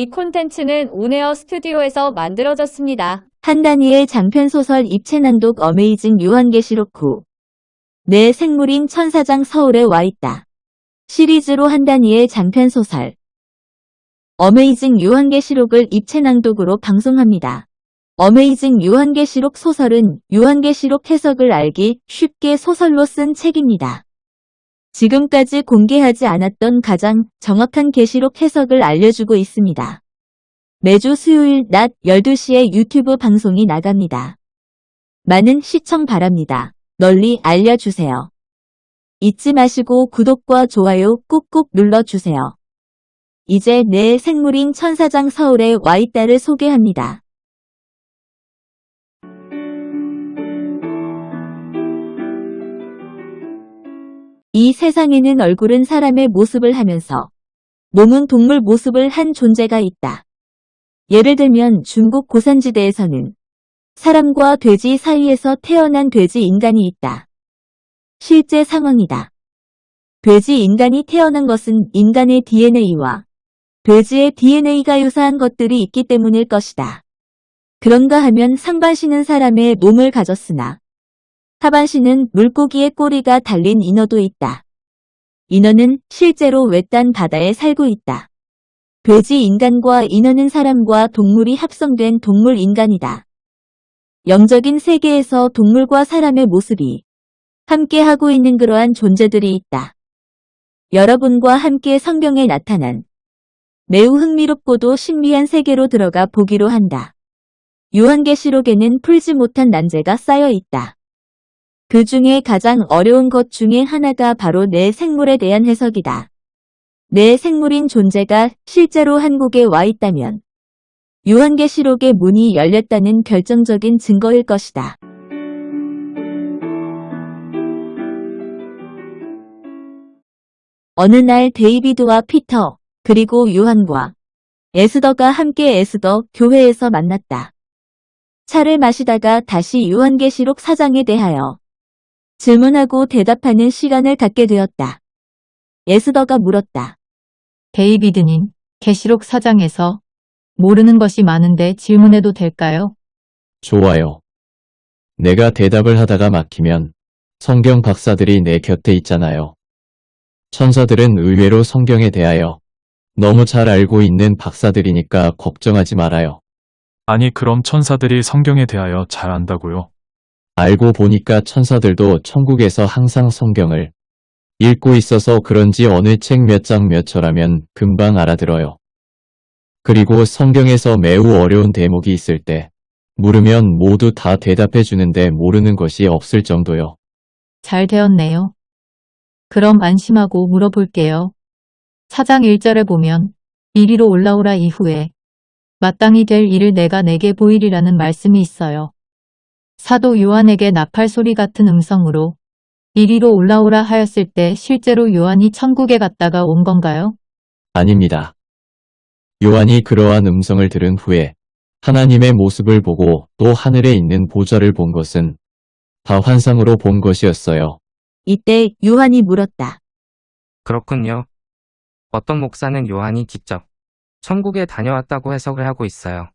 이 콘텐츠는 온에어 스튜디오에서 만들어졌습니다. 한단희의 장편소설 입체난독 어메이징 유한계시록 후. 내 생물인 천사장 서울에 와 있다. 시리즈로 한단희의 장편소설 어메이징 유한계시록을 입체낭독으로 방송합니다. 어메이징 유한계시록 소설은 유한계시록 해석을 알기 쉽게 소설로 쓴 책입니다. 지금까지 공개하지 않았던 가장 정확한 계시록 해석을 알려주고 있습니다. 매주 수요일 낮 12시에 유튜브 방송이 나갑니다. 많은 시청 바랍니다. 널리 알려주세요. 잊지 마시고 구독과 좋아요 꾹꾹 눌러주세요. 이제 내 생물인 천사장 서울에 와 있다를 소개합니다. 이 세상에는 얼굴은 사람의 모습을 하면서 몸은 동물 모습을 한 존재가 있다. 예를 들면 중국 고산지대에서는 사람과 돼지 사이에서 태어난 돼지 인간이 있다. 실제 상황이다. 돼지 인간이 태어난 것은 인간의 DNA와 돼지의 DNA가 유사한 것들이 있기 때문일 것이다. 그런가 하면 상반신은 사람의 몸을 가졌으나 하반신은 물고기의 꼬리가 달린 인어도 있다. 인어는 실제로 외딴 바다에 살고 있다. 돼지 인간과 인어는 사람과 동물이 합성된 동물 인간이다. 영적인 세계에서 동물과 사람의 모습이 함께 하고 있는 그러한 존재들이 있다. 여러분과 함께 성경에 나타난 매우 흥미롭고도 신비한 세계로 들어가 보기로 한다. 요한계시록에는 풀지 못한 난제가 쌓여 있다. 그 중에 가장 어려운 것 중에 하나가 바로 내 생물에 대한 해석이다. 내 생물인 존재가 실제로 한국에 와 있다면 요한계시록의 문이 열렸다는 결정적인 증거일 것이다. 어느 날 데이비드와 피터, 그리고 요한과 에스더가 함께 에스더 교회에서 만났다. 차를 마시다가 다시 요한계시록 4장에 대하여 질문하고 대답하는 시간을 갖게 되었다. 에스더가 물었다. 데이비드님, 계시록 4장에서 모르는 것이 많은데 질문해도 될까요? 좋아요. 내가 대답을 하다가 막히면 성경 박사들이 내 곁에 있잖아요. 천사들은 의외로 성경에 대하여 너무 잘 알고 있는 박사들이니까 걱정하지 말아요. 아니 그럼 천사들이 성경에 대하여 잘 안다고요? 알고 보니까 천사들도 천국에서 항상 성경을 읽고 있어서 그런지 어느 책 몇 장 몇 절하면 금방 알아들어요. 그리고 성경에서 매우 어려운 대목이 있을 때 물으면 모두 다 대답해 주는데 모르는 것이 없을 정도요. 잘 되었네요. 그럼 안심하고 물어볼게요. 4장 1절에 보면 이리로 올라오라 이후에 마땅히 될 일을 내가 내게 보이리라는 말씀이 있어요. 사도 요한에게 나팔 소리 같은 음성으로 이리로 올라오라 하였을 때 실제로 요한이 천국에 갔다가 온 건가요? 아닙니다. 요한이 그러한 음성을 들은 후에 하나님의 모습을 보고 또 하늘에 있는 보좌를 본 것은 다 환상으로 본 것이었어요. 이때 요한이 물었다. 그렇군요. 어떤 목사는 요한이 직접 천국에 다녀왔다고 해석을 하고 있어요.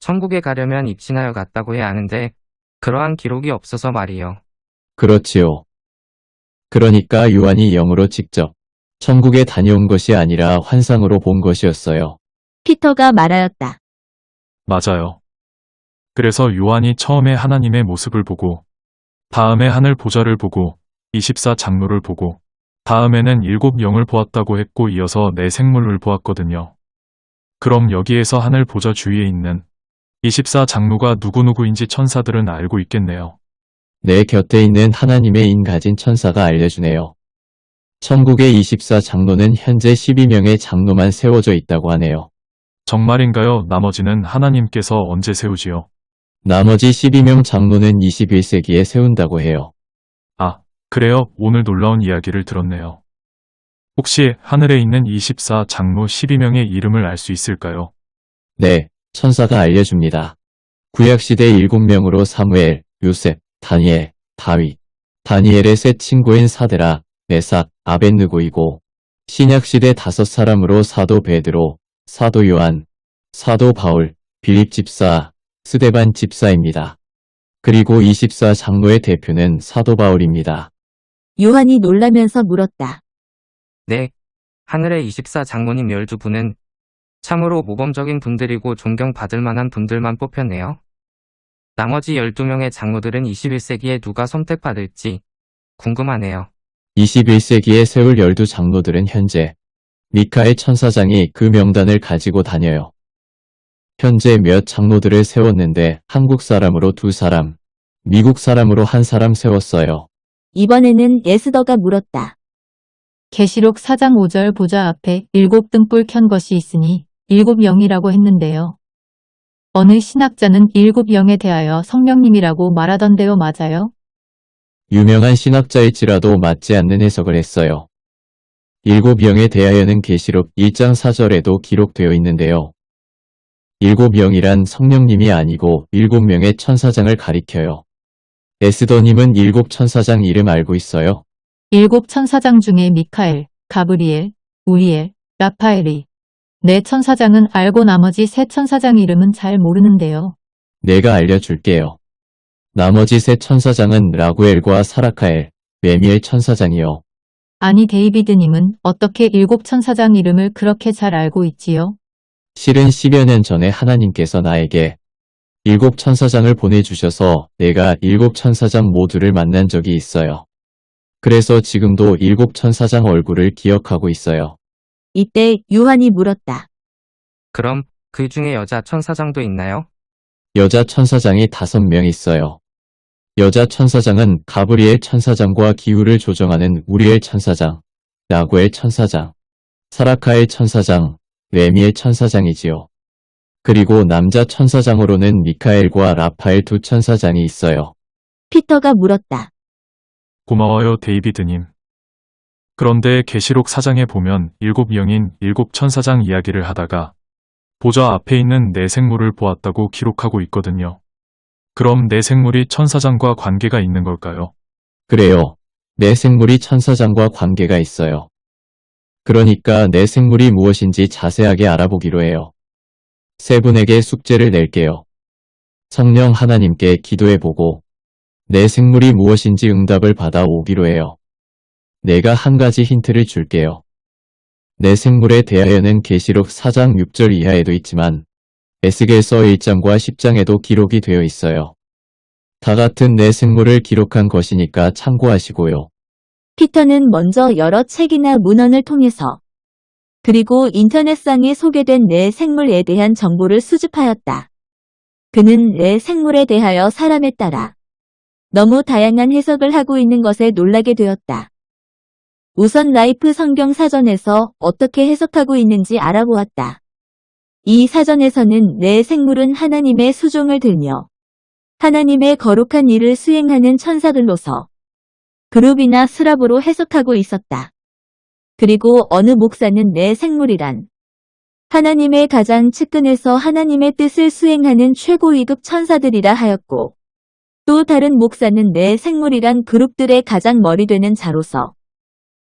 천국에 가려면 입신하여 갔다고 해야 하는데 그러한 기록이 없어서 말이요. 그렇지요. 그러니까 요한이 영으로 직접 천국에 다녀온 것이 아니라 환상으로 본 것이었어요. 피터가 말하였다. 맞아요. 그래서 요한이 처음에 하나님의 모습을 보고 다음에 하늘 보좌를 보고 24 장로를 보고 다음에는 일곱 영을 보았다고 했고 이어서 내 생물을 보았거든요. 그럼 여기에서 하늘 보좌 주위에 있는 24 장로가 누구누구인지 천사들은 알고 있겠네요. 내 곁에 있는 하나님의 인 가진 천사가 알려주네요. 천국의 24 장로는 현재 12명의 장로만 세워져 있다고 하네요. 정말인가요? 나머지는 하나님께서 언제 세우지요? 나머지 12명 장로는 21세기에 세운다고 해요. 아, 그래요. 오늘 놀라운 이야기를 들었네요. 혹시 하늘에 있는 24 장로 12명의 이름을 알 수 있을까요? 네, 천사가 알려줍니다. 구약시대 7명으로 사무엘, 요셉, 다니엘, 다윗, 다니엘의 세 친구인 사데라, 메삭, 아벤느고이고 신약시대 다섯 사람으로 사도 베드로, 사도 요한, 사도 바울, 빌립 집사, 스데반 집사입니다. 그리고 24 장로의 대표는 사도 바울입니다. 요한이 놀라면서 물었다. 네. 하늘의 24 장모님 12분은 참으로 모범적인 분들이고 존경받을 만한 분들만 뽑혔네요. 나머지 12명의 장로들은 21세기에 누가 선택받을지 궁금하네요. 21세기의 세울 열두 장로들은 현재 미카엘 천사장이 그 명단을 가지고 다녀요. 현재 몇 장로들을 세웠는데 한국 사람으로 두 사람, 미국 사람으로 한 사람 세웠어요. 이번에는 에스더가 물었다. 계시록 4장 5절 보좌 앞에 일곱 등불 켠 것이 있으니 일곱 영이라고 했는데요. 어느 신학자는 일곱 영에 대하여 성령님이라고 말하던데요, 맞아요? 유명한 신학자일지라도 맞지 않는 해석을 했어요. 일곱 영에 대하여는 계시록 1장 4절에도 기록되어 있는데요. 일곱 영이란 성령님이 아니고 일곱 명의 천사장을 가리켜요. 에스더님은 일곱 천사장 이름 알고 있어요? 일곱 천사장 중에 미카엘, 가브리엘, 우리엘, 라파엘이 네 천사장은 알고 나머지 세 천사장 이름은 잘 모르는데요. 내가 알려줄게요. 나머지 세 천사장은 라구엘과 사라카엘, 메미엘 천사장이요. 아니 데이비드님은 어떻게 일곱 천사장 이름을 그렇게 잘 알고 있지요? 실은 10여 년 전에 하나님께서 나에게 일곱 천사장을 보내주셔서 내가 일곱 천사장 모두를 만난 적이 있어요. 그래서 지금도 일곱 천사장 얼굴을 기억하고 있어요. 이때 요한이 물었다. 그럼 그 중에 여자 천사장도 있나요? 여자 천사장이 다섯 명 있어요. 여자 천사장은 가브리엘 천사장과 기후를 조정하는 우리엘 천사장, 라구엘 천사장, 사라카엘 천사장, 레미엘 천사장이지요. 그리고 남자 천사장으로는 미카엘과 라파엘 두 천사장이 있어요. 피터가 물었다. 고마워요, 데이비드님. 그런데 계시록 4장에 보면 일곱 영인 일곱 천사장 이야기를 하다가 보좌 앞에 있는 네 생물을 보았다고 기록하고 있거든요. 그럼 네 생물이 천사장과 관계가 있는 걸까요? 그래요. 내 생물이 천사장과 관계가 있어요. 그러니까 내 생물이 무엇인지 자세하게 알아보기로 해요. 세 분에게 숙제를 낼게요. 성령 하나님께 기도해보고 내 생물이 무엇인지 응답을 받아 오기로 해요. 내가 한 가지 힌트를 줄게요. 내 생물에 대하여는 계시록 4장 6절 이하에도 있지만 에스겔서 1장과 10장에도 기록이 되어 있어요. 다 같은 내 생물을 기록한 것이니까 참고하시고요. 피터는 먼저 여러 책이나 문헌을 통해서 그리고 인터넷상에 소개된 내 생물에 대한 정보를 수집하였다. 그는 내 생물에 대하여 사람에 따라 너무 다양한 해석을 하고 있는 것에 놀라게 되었다. 우선 라이프 성경 사전에서 어떻게 해석하고 있는지 알아보았다. 이 사전에서는 내 생물은 하나님의 수종을 들며 하나님의 거룩한 일을 수행하는 천사들로서 그룹이나 스랍으로 해석하고 있었다. 그리고 어느 목사는 내 생물이란 하나님의 가장 측근에서 하나님의 뜻을 수행하는 최고 위급 천사들이라 하였고 또 다른 목사는 내 생물이란 그룹들의 가장 머리 되는 자로서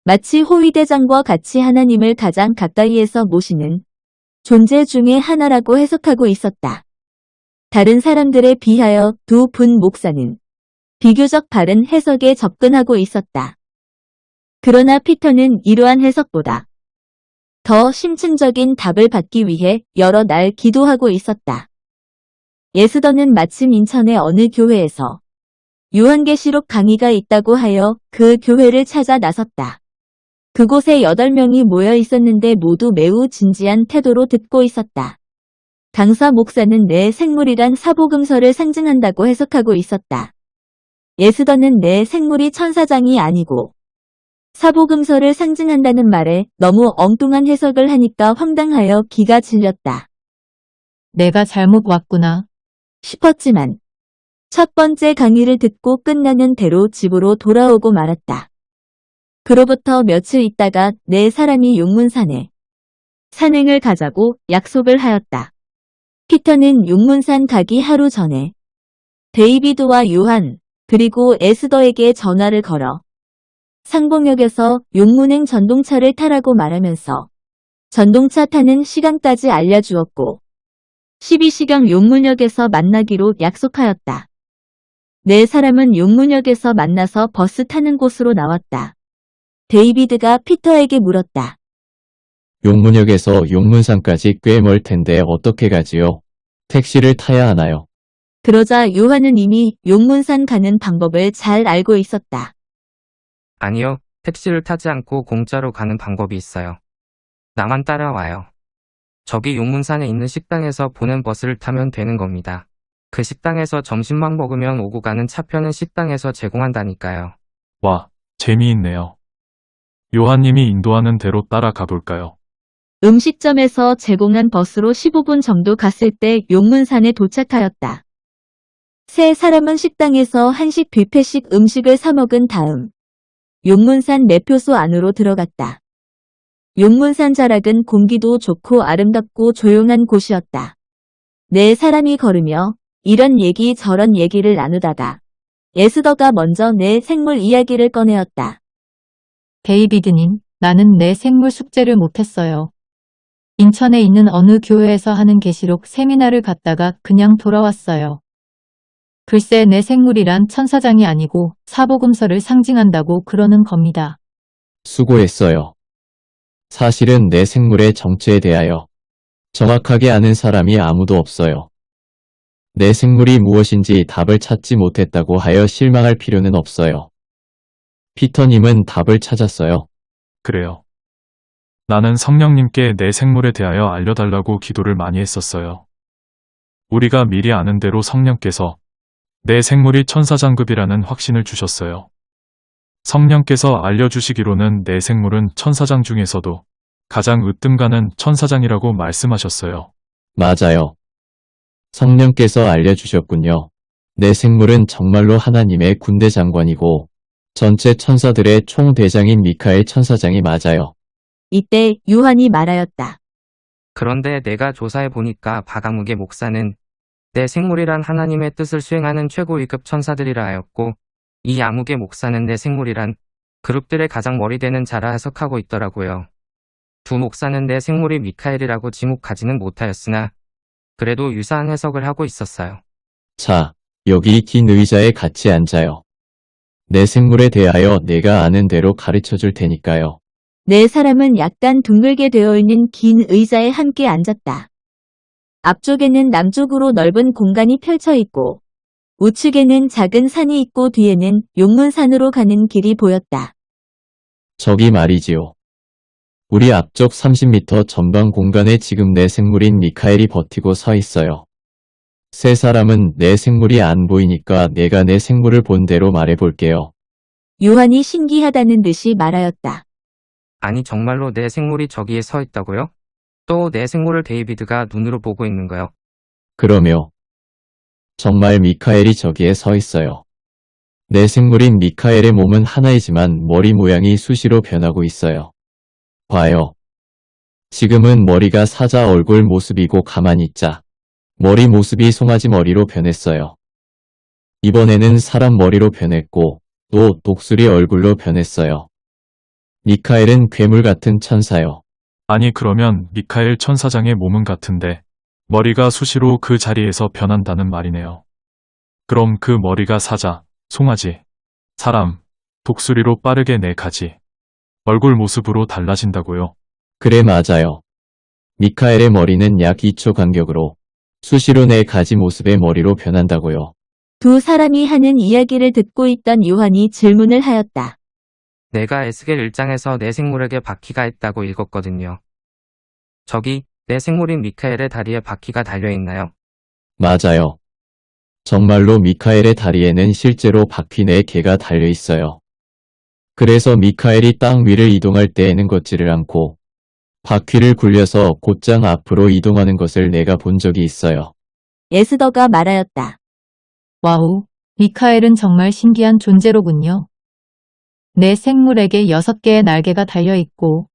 마치 호위대장과 같이 하나님을 가장 가까이에서 모시는 존재 중의 하나라고 해석하고 있었다. 다른 사람들에 비하여 두 분 목사는 비교적 바른 해석에 접근하고 있었다. 그러나 피터는 이러한 해석보다 더 심층적인 답을 받기 위해 여러 날 기도하고 있었다. 예스더는 마침 인천의 어느 교회에서 요한계시록 강의가 있다고 하여 그 교회를 찾아 나섰다. 그곳에 8명이 모여 있었는데 모두 매우 진지한 태도로 듣고 있었다. 강사 목사는 내 생물이란 사보금서를 상징한다고 해석하고 있었다. 예스더는 내 생물이 천사장이 아니고 사보금서를 상징한다는 말에 너무 엉뚱한 해석을 하니까 황당하여 기가 질렸다 내가 잘못 왔구나. 싶었지만 첫 번째 강의를 듣고 끝나는 대로 집으로 돌아오고 말았다. 그로부터 며칠 있다가 네 사람이 용문산에 산행을 가자고 약속을 하였다. 피터는 용문산 가기 하루 전에 데이비드와 요한 그리고 에스더에게 전화를 걸어 상봉역에서 용문행 전동차를 타라고 말하면서 전동차 타는 시간까지 알려주었고 12시경 용문역에서 만나기로 약속하였다. 네 사람은 용문역에서 만나서 버스 타는 곳으로 나왔다. 데이비드가 피터에게 물었다. 용문역에서 용문산까지 꽤 멀 텐데 어떻게 가지요? 택시를 타야 하나요? 그러자 요한은 이미 용문산 가는 방법을 잘 알고 있었다. 아니요, 택시를 타지 않고 공짜로 가는 방법이 있어요. 나만 따라와요. 저기 용문산에 있는 식당에서 보낸 버스를 타면 되는 겁니다. 그 식당에서 점심만 먹으면 오고 가는 차표는 식당에서 제공한다니까요. 와, 재미있네요. 요한님이 인도하는 대로 따라가 볼까요? 음식점에서 제공한 버스로 15분 정도 갔을 때 용문산에 도착하였다. 세 사람은 식당에서 한식 뷔페식 음식을 사 먹은 다음 용문산 매표소 안으로 들어갔다. 용문산 자락은 공기도 좋고 아름답고 조용한 곳이었다. 네 사람이 걸으며 이런 얘기 저런 얘기를 나누다가 에스더가 먼저 내 생물 이야기를 꺼내었다. 데이비드님, 나는 내 생물 숙제를 못했어요. 인천에 있는 어느 교회에서 하는 계시록 세미나를 갔다가 그냥 돌아왔어요. 글쎄 내 생물이란 천사장이 아니고 사복음서를 상징한다고 그러는 겁니다. 수고했어요. 사실은 내 생물의 정체에 대하여 정확하게 아는 사람이 아무도 없어요. 내 생물이 무엇인지 답을 찾지 못했다고 하여 실망할 필요는 없어요. 피터님은 답을 찾았어요. 그래요. 나는 성령님께 내 생물에 대하여 알려달라고 기도를 많이 했었어요. 우리가 미리 아는 대로 성령께서 내 생물이 천사장급이라는 확신을 주셨어요. 성령께서 알려주시기로는 내 생물은 천사장 중에서도 가장 으뜸가는 천사장이라고 말씀하셨어요. 맞아요. 성령께서 알려주셨군요. 내 생물은 정말로 하나님의 군대 장관이고 전체 천사들의 총대장인 미카엘 천사장이 맞아요. 이때 요한이 말하였다. 그런데 내가 조사해 보니까 바가묵의 목사는 내 생물이란 하나님의 뜻을 수행하는 최고 위급 천사들이라 하였고 이 암흑의 목사는 내 생물이란 그룹들의 가장 머리되는 자라 해석하고 있더라고요. 두 목사는 내 생물이 미카엘이라고 지목하지는 못하였으나 그래도 유사한 해석을 하고 있었어요. 자, 여기 긴 의자에 같이 앉아요. 내 생물에 대하여 내가 아는 대로 가르쳐 줄 테니까요. 네 사람은 약간 둥글게 되어 있는 긴 의자에 함께 앉았다. 앞쪽에는 남쪽으로 넓은 공간이 펼쳐 있고 우측에는 작은 산이 있고 뒤에는 용문산으로 가는 길이 보였다. 저기 말이지요. 우리 앞쪽 30m 전방 공간에 지금 내 생물인 미카엘이 버티고 서 있어요. 세 사람은 내 생물이 안 보이니까 내가 내 생물을 본 대로 말해 볼게요. 요한이 신기하다는 듯이 말하였다. 아니 정말로 내 생물이 저기에 서 있다고요? 또 내 생물을 데이비드가 눈으로 보고 있는 거요. 그러며 정말 미카엘이 저기에 서 있어요. 내 생물인 미카엘의 몸은 하나이지만 머리 모양이 수시로 변하고 있어요. 봐요. 지금은 머리가 사자 얼굴 모습이고 가만히 있자. 머리 모습이 송아지 머리로 변했어요. 이번에는 사람 머리로 변했고 또 독수리 얼굴로 변했어요. 미카엘은 괴물 같은 천사요. 아니 그러면 미카엘 천사장의 몸은 같은데 머리가 수시로 그 자리에서 변한다는 말이네요. 그럼 그 머리가 사자, 송아지, 사람, 독수리로 빠르게 네 가지 얼굴 모습으로 달라진다고요. 그래 맞아요. 미카엘의 머리는 약 2초 간격으로 수시로 네 가지 모습의 머리로 변한다고요. 두 사람이 하는 이야기를 듣고 있던 요한이 질문을 하였다. 내가 에스겔 1장에서 내 생물에게 바퀴가 있다고 읽었거든요. 저기 내 생물인 미카엘의 다리에 바퀴가 달려 있나요? 맞아요. 정말로 미카엘의 다리에는 실제로 바퀴 4개가 달려 있어요. 그래서 미카엘이 땅 위를 이동할 때에는 걷지를 않고 바퀴를 굴려서 곧장 앞으로 이동하는 것을 내가 본 적이 있어요. 에스더가 말하였다. 와우, 미카엘은 정말 신기한 존재로군요. 내 생물에게 여섯 개의 날개가 달려있고,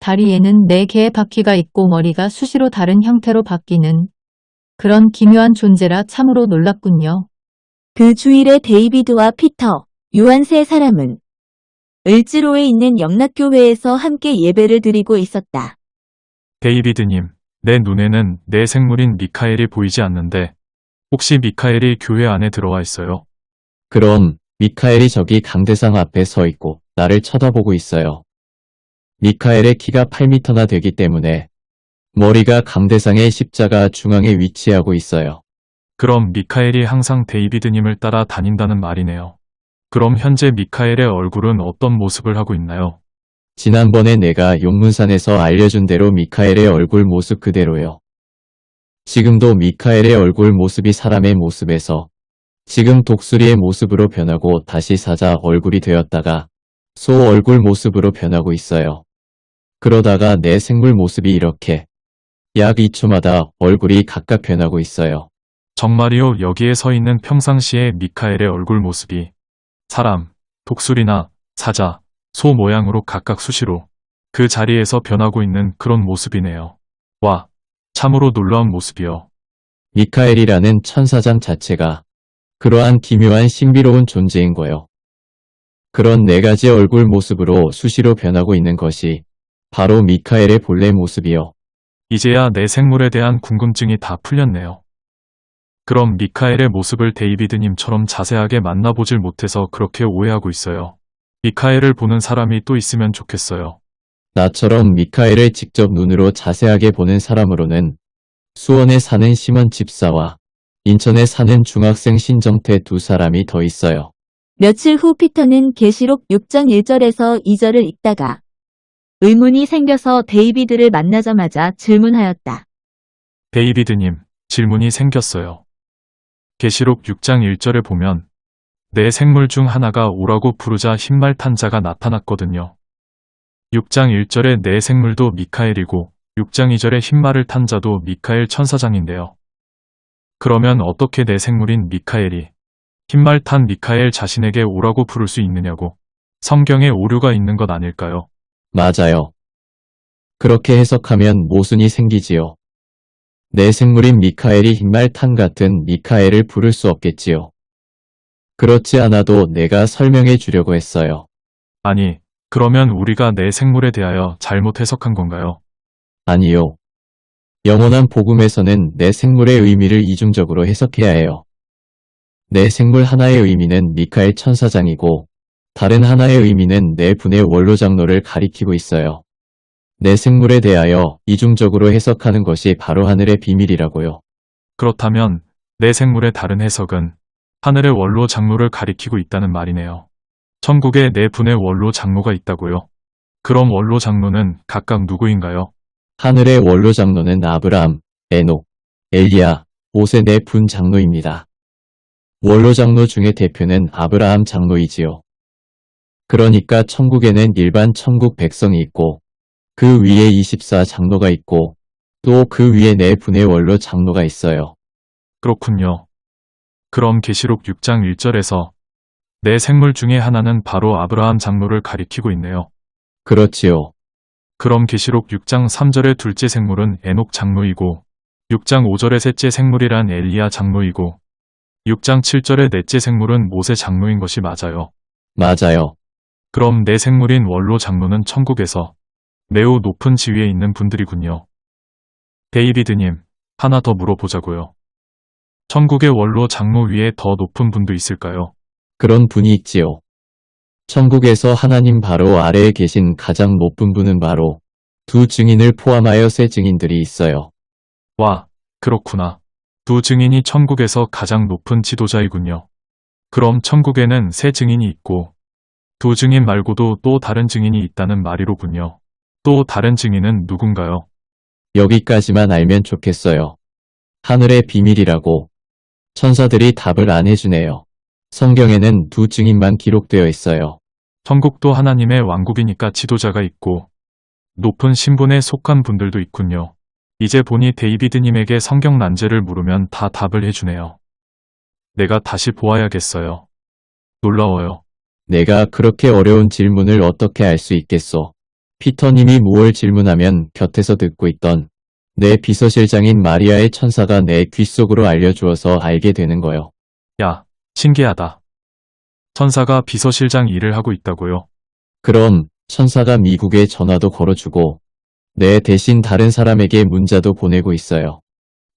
다리에는 네 개의 바퀴가 있고 머리가 수시로 다른 형태로 바뀌는 그런 기묘한 존재라 참으로 놀랍군요. 그 주일에 데이비드와 피터, 요한 세 사람은 을지로에 있는 영락교회에서 함께 예배를 드리고 있었다. 데이비드님, 내 눈에는 내 생물인 미카엘이 보이지 않는데, 혹시 미카엘이 교회 안에 들어와 있어요? 그럼 미카엘이 저기 강대상 앞에 서 있고 나를 쳐다보고 있어요. 미카엘의 키가 8미터나 되기 때문에 머리가 강대상의 십자가 중앙에 위치하고 있어요. 그럼 미카엘이 항상 데이비드님을 따라 다닌다는 말이네요. 그럼 현재 미카엘의 얼굴은 어떤 모습을 하고 있나요? 지난번에 내가 용문산에서 알려준 대로 미카엘의 얼굴 모습 그대로요. 지금도 미카엘의 얼굴 모습이 사람의 모습에서 지금 독수리의 모습으로 변하고 다시 사자 얼굴이 되었다가 소 얼굴 모습으로 변하고 있어요. 그러다가 내 생물 모습이 이렇게 약 2초마다 얼굴이 각각 변하고 있어요. 정말이요, 여기에 서 있는 평상시의 미카엘의 얼굴 모습이 사람, 독수리나 사자, 소 모양으로 각각 수시로 그 자리에서 변하고 있는 그런 모습이네요. 와, 참으로 놀라운 모습이요. 미카엘이라는 천사장 자체가 그러한 기묘한 신비로운 존재인 거요. 그런 네 가지 얼굴 모습으로 수시로 변하고 있는 것이 바로 미카엘의 본래 모습이요. 이제야 내 생물에 대한 궁금증이 다 풀렸네요. 그럼 미카엘의 모습을 데이비드님처럼 자세하게 만나보질 못해서 그렇게 오해하고 있어요. 미카엘을 보는 사람이 또 있으면 좋겠어요. 나처럼 미카엘을 직접 눈으로 자세하게 보는 사람으로는 수원에 사는 심원 집사와 인천에 사는 중학생 신정태 두 사람이 더 있어요. 며칠 후 피터는 계시록 6장 1절에서 2절을 읽다가 의문이 생겨서 데이비드를 만나자마자 질문하였다. 데이비드님, 질문이 생겼어요. 계시록 6장 1절에 보면 내 생물 중 하나가 오라고 부르자 흰말 탄 자가 나타났거든요. 6장 1절에 내 생물도 미카엘이고 6장 2절에 흰말을 탄 자도 미카엘 천사장인데요. 그러면 어떻게 내 생물인 미카엘이 흰말 탄 미카엘 자신에게 오라고 부를 수 있느냐고 성경에 오류가 있는 것 아닐까요? 맞아요. 그렇게 해석하면 모순이 생기지요. 내 생물인 미카엘이 흰말탄 같은 미카엘을 부를 수 없겠지요. 그렇지 않아도 내가 설명해 주려고 했어요. 아니, 그러면 우리가 내 생물에 대하여 잘못 해석한 건가요? 아니요. 영원한 복음에서는 내 생물의 의미를 이중적으로 해석해야 해요. 내 생물 하나의 의미는 미카엘 천사장이고 다른 하나의 의미는 내 분의 원로 장로를 가리키고 있어요. 내 생물에 대하여 이중적으로 해석하는 것이 바로 하늘의 비밀이라고요. 그렇다면 내 생물의 다른 해석은 하늘의 원로 장로를 가리키고 있다는 말이네요. 천국에 네 분의 원로 장로가 있다고요. 그럼 원로 장로는 각각 누구인가요? 하늘의 원로 장로는 아브라함, 에녹, 엘리야, 모세 네분 장로입니다. 원로 장로 중에 대표는 아브라함 장로이지요. 그러니까 천국에는 일반 천국 백성이 있고 그 위에 24 장로가 있고 또 그 위에 네 분의 원로 장로가 있어요. 그렇군요. 그럼 계시록 6장 1절에서 내 생물 중에 하나는 바로 아브라함 장로를 가리키고 있네요. 그렇지요. 그럼 계시록 6장 3절의 둘째 생물은 에녹 장로이고 6장 5절의 셋째 생물이란 엘리야 장로이고 6장 7절의 넷째 생물은 모세 장로인 것이 맞아요. 맞아요. 그럼 내 생물인 원로 장로는 천국에서 매우 높은 지위에 있는 분들이군요. 데이비드님, 하나 더 물어보자고요. 천국의 원로 장로 위에 더 높은 분도 있을까요? 그런 분이 있지요. 천국에서 하나님 바로 아래에 계신 가장 높은 분은 바로 두 증인을 포함하여 세 증인들이 있어요. 와, 그렇구나. 두 증인이 천국에서 가장 높은 지도자이군요. 그럼 천국에는 세 증인이 있고 두 증인 말고도 또 다른 증인이 있다는 말이로군요. 또 다른 증인은 누군가요? 여기까지만 알면 좋겠어요. 하늘의 비밀이라고 천사들이 답을 안 해주네요. 성경에는 두 증인만 기록되어 있어요. 천국도 하나님의 왕국이니까 지도자가 있고 높은 신분에 속한 분들도 있군요. 이제 보니 데이비드님에게 성경 난제를 물으면 다 답을 해주네요. 내가 다시 보아야겠어요. 놀라워요. 내가 그렇게 어려운 질문을 어떻게 알 수 있겠소? 피터님이 무얼 질문하면 곁에서 듣고 있던 내 비서실장인 마리아의 천사가 내 귀 속으로 알려주어서 알게 되는 거요. 야, 신기하다. 천사가 비서실장 일을 하고 있다고요? 그럼 천사가 미국에 전화도 걸어주고 내 대신 다른 사람에게 문자도 보내고 있어요.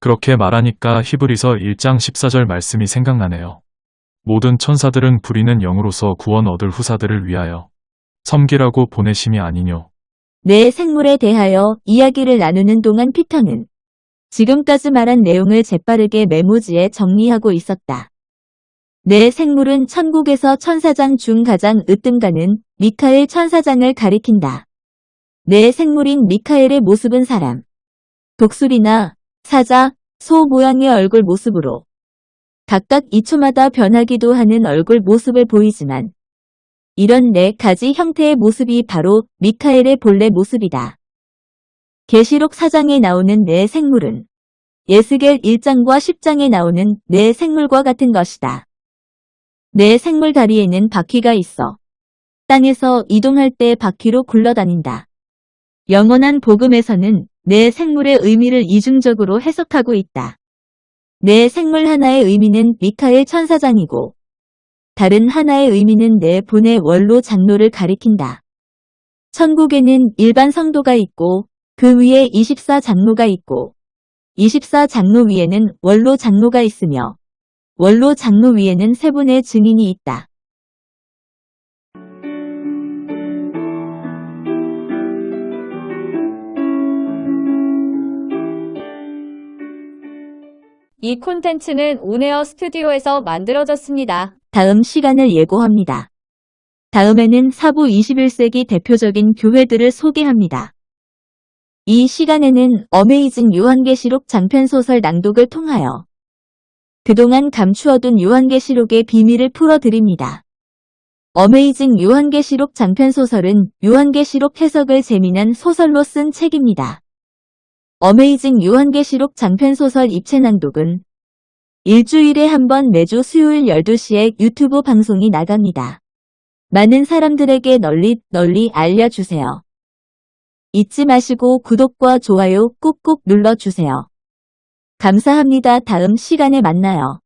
그렇게 말하니까 히브리서 1장 14절 말씀이 생각나네요. 모든 천사들은 부리는 영으로서 구원 얻을 후사들을 위하여 섬기라고 보내심이 아니뇨. 내 생물에 대하여 이야기를 나누는 동안 피터는 지금까지 말한 내용을 재빠르게 메모지에 정리하고 있었다. 내 생물은 천국에서 천사장 중 가장 으뜸가는 미카엘 천사장을 가리킨다. 내 생물인 미카엘의 모습은 사람, 독수리나 사자, 소 모양의 얼굴 모습으로 각각 2초마다 변하기도 하는 얼굴 모습을 보이지만 이런 네 가지 형태의 모습이 바로 미카엘의 본래 모습이다. 계시록 4장에 나오는 네 생물은 예스겔 1장과 10장에 나오는 네 생물과 같은 것이다. 네 생물 다리에는 바퀴가 있어 땅에서 이동할 때 바퀴로 굴러다닌다. 영원한 복음에서는 네 생물의 의미를 이중적으로 해석하고 있다. 네 생물 하나의 의미는 미카엘 천사장이고 다른 하나의 의미는 내 본의 원로 장로를 가리킨다. 천국에는 일반 성도가 있고 그 위에 24장로가 있고 24장로 위에는 원로 장로가 있으며 원로 장로 위에는 세 분의 증인이 있다. 이 콘텐츠는 온에어 스튜디오에서 만들어졌습니다. 다음 시간을 예고합니다. 다음에는 사부 21세기 대표적인 교회들을 소개합니다. 이 시간에는 어메이징 요한계시록 장편소설 낭독을 통하여 그동안 감추어둔 요한계시록의 비밀을 풀어드립니다. 어메이징 요한계시록 장편소설은 요한계시록 해석을 재미난 소설로 쓴 책입니다. 어메이징 요한계시록 장편소설 입체 낭독은 일주일에 한 번 매주 수요일 12시에 유튜브 방송이 나갑니다. 많은 사람들에게 널리 널리 알려주세요. 잊지 마시고 구독과 좋아요 꾹꾹 눌러주세요. 감사합니다. 다음 시간에 만나요.